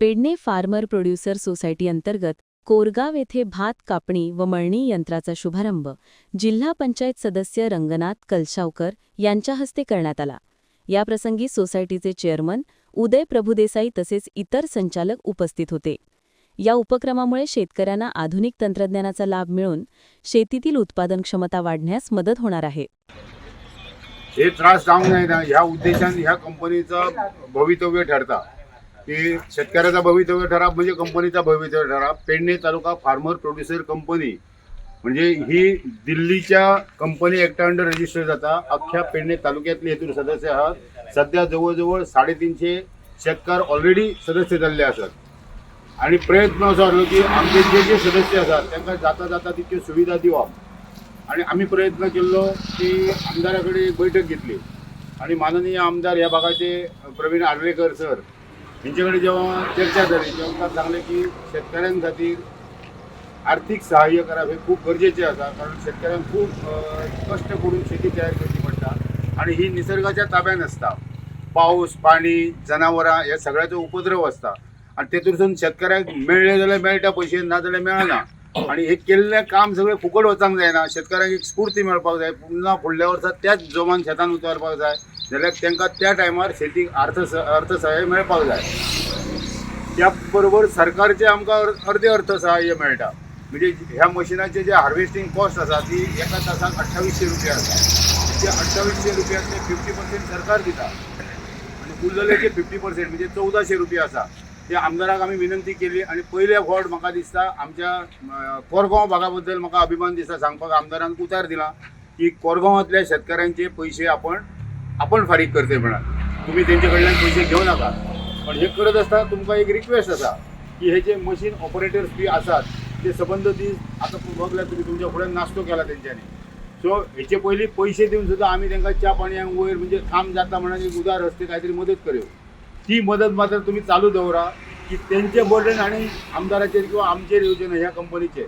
Pedne farmer producer society अंतर्गत कोरगाव येथे भात कापणी व मळणी यंत्राचा शुभारंभ जिल्हा पंचायत सदस्य रंगनाथ कलशावकर यांच्या हस्ते करण्यात आला. याप्रसंगी सोसायटीचे चेअरमन उदय प्रभुदेसाई तसेच इतर संचालक उपस्थित होते. या उपक्रमामुळे शेतकऱ्यांना आधुनिक तंत्रज्ञानाचा लाभ मिळून शेतीतील उत्पादन क्षमता वाढण्यास मदत होणार आहे. हे त्रास जाऊ नये ह्या उद्देशाने ह्या कंपनीचं भवितव्य ठरता. की शेतकऱ्याचा भवितव्य ठराव म्हणजे कंपनीचा भवितव्य ठराव. Pedne taluka farmer producer company. म्हणजे ही दिल्लीच्या कंपनी एकट्या अंडर रजिस्टर जाता. अख्ख्या पेडणे तालुक्यातले हेतून सदस्य आहात. सध्या जवळजवळ साडेतीनशे शेतकार ऑलरेडी सदस्य जाल्ले असत. आणि प्रयत्न असो आसलो की आमचे जे जे सदस्य असतात त्यांना जाता जाता तितक्यो सुविधा दिवप आणि आम्ही प्रयत्न केलो की आमदाराकडे एक बैठक घेतली. आणि माननीय आमदार या भागाचे प्रवीण आर्वेकर सर यांच्याकडे जेव्हा चर्चा झाली तेव्हा ताका सांगले की शेतकऱ्यां खातीर आर्थिक सहाय्य करप हे खूप गरजेचे असा कारण शेतकऱ्यांक खूप कष्ट करून शेती तयार करची पडटा आणि ही निसर्गाच्या ताब्यान आसता पाऊस पाणी जनावरां हे सगळ्याचो उपद्रव असता आणि तेतून शेतकऱ्याक मेळ्ळे जाल्यार मेळटा पयशे ना जाल्यार मेळना आणि हे केल्लें काम सगळें फुकट वचांक जायना. शेतकऱ्यांक एक स्फूर्ती मेळपाक जाय. पुन्हा फुडल्या वर्सा त्याच जोमान शेतान उतरपाक जाय. जाल्यार तांकां त्या टायमार शेतीक अर्थ अर्थसहाय्य मेळपाक जाय. त्या बरोबर सरकारचे आमकां अर्दे अर्थसहाय्य मेळटा. म्हणजे ह्या मशिनाचे जे हार्वेस्टिंग कॉस्ट आसा ती एका तासाक अठ्ठावीसशे रुपया आसा. ते अठ्ठावीसशे रुपयांतले फिफ्टी पर्सेंट सरकार दिता. आनी उरलेले जे फिफ्टी पर्सेंट म्हणजे चवदाशे रुपया आसा. ते आमदाराक आमी विनंती केली आनी पयले फावट म्हाका दिसता आमच्या कोरगांव भागा बद्दल म्हाका अभिमान दिसता. सांगपाक आमदारान उतार दिला की कोरगांवांतल्या शेतकऱ्यांचे पयशे आपण आपण फारीक करते म्हणा. तुम्ही त्यांचे कडल्यान पयशे घेऊ नका. पण हे करत असताना तुमकां एक रिक्वेस्ट आसा की हे जे मशीन ऑपरेटर्स बी आसात ते सबंद दीस आता बघल्यार तुम्ही तुमच्या फुड्यान नाश्तो केला तेंच्यांनी सो हेचे पयलीं पयशे दिवन सुद्दां आमी तांकां च्या पाणयांक वयर म्हणजे काम जाता म्हणून एक उदार हस्ते काहीतरी मदत कऱ्यो ती मदत मात्र तुम्ही चालू दवरा की तेंचे बर्डन आणि आमदाराचेर किंवा आमचेर येवचे ह्या कंपनीचे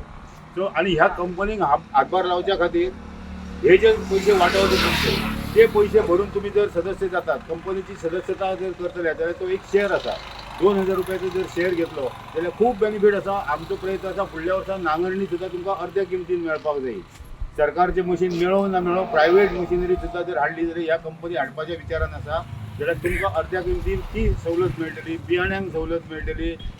सो आणि ह्या कंपनीक हात- हातभार लावच्या खातीर हे जे पयशे वाटावचे तुमचे ते पयशे भरून तुम्ही जर सदस्य जातात कंपनीची सदस्यता जर करतले जाल्यार तो एक शेअर आसा दोन हजार रुपयाचो जर शेअर घेतलो जाल्यार खूब बेनिफीट आसा आमचो प्रयत्न आसा फुडल्या वर्सा नांगरणी सुद्दां तुमकां अर्ध्या किमतीन मेळपाक जाय सरकारचे मशीन मेळो ना मेळो प्रायव्हेट मशिनरी सुद्दां जर हाडली जाल्यार ह्या कंपनी हाडपाच्या विचारान आसा जाल्यार तुमकां अर्ध्या किमतीन ती सवलत मेळटली बियाण्यांक सवलत मेळटली